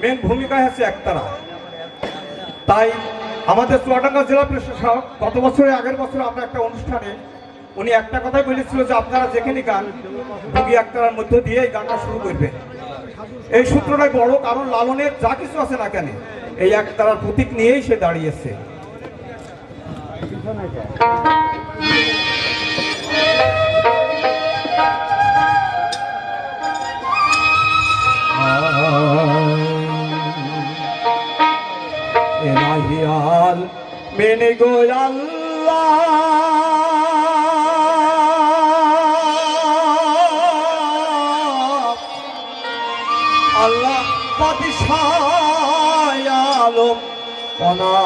Main ভূমিকায় আছে একতারা। তাই আমাদের চুয়াডাঙ্গা জেলা প্রশাসক গত বছরে আগের বছর আমরা একটা অনুষ্ঠানে উনি একটা কথাই বলেছিল যে আপনারা যেখানে গান, ভুগি একতারার মধ্য দিয়ে এই গানটা শুরু করবেন। এই সূত্রটাই বড়, কারণ লালনের যা কিছু আছে না কেন, এই একতারার প্রতীক নিয়েই সে দাঁড়িয়েছে। এনাহিয়াল মেনে গো আল্লাহ। আল্লাহ পাতিশায় আলম অনা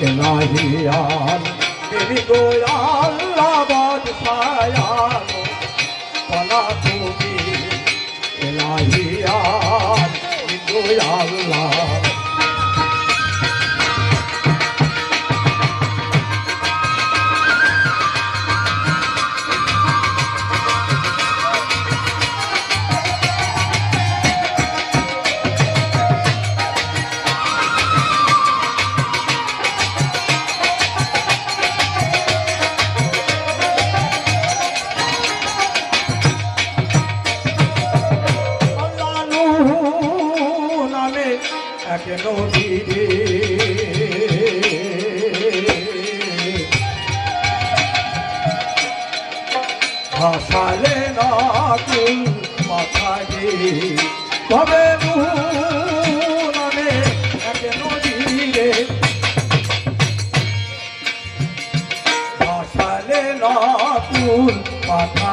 এলাহিয়াল তিনি গোয়াল্লাবাদ আলো পনা তুমি এলাহিয়াল গো ভাসালে না মাথা গে তবে নামে এক নদী রে না কুল মাথা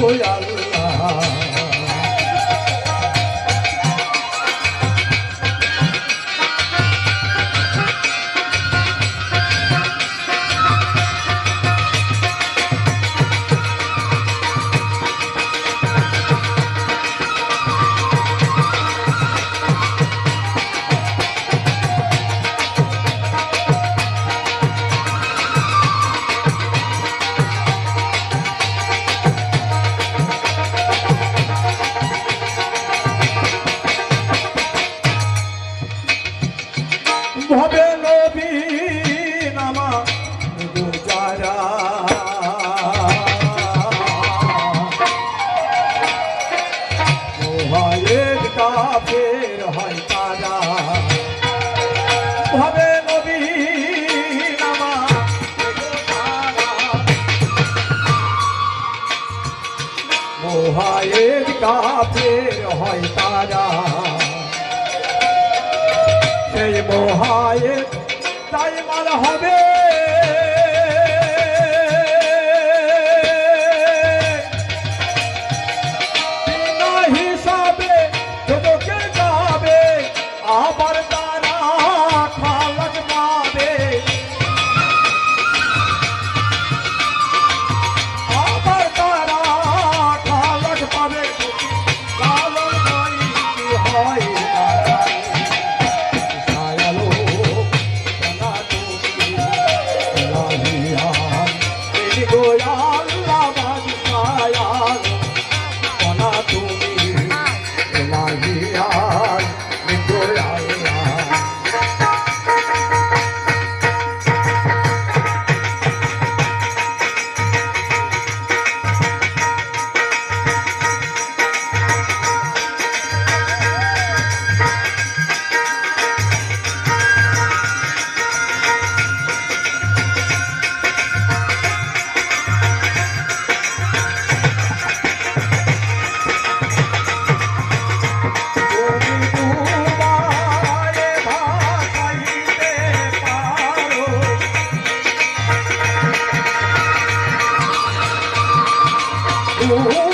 不要。কাফের হয় তারা। ভবে মোহায়ের কাফের হয় তারা। সেই মোহায়ের তাই মাল হবে। you.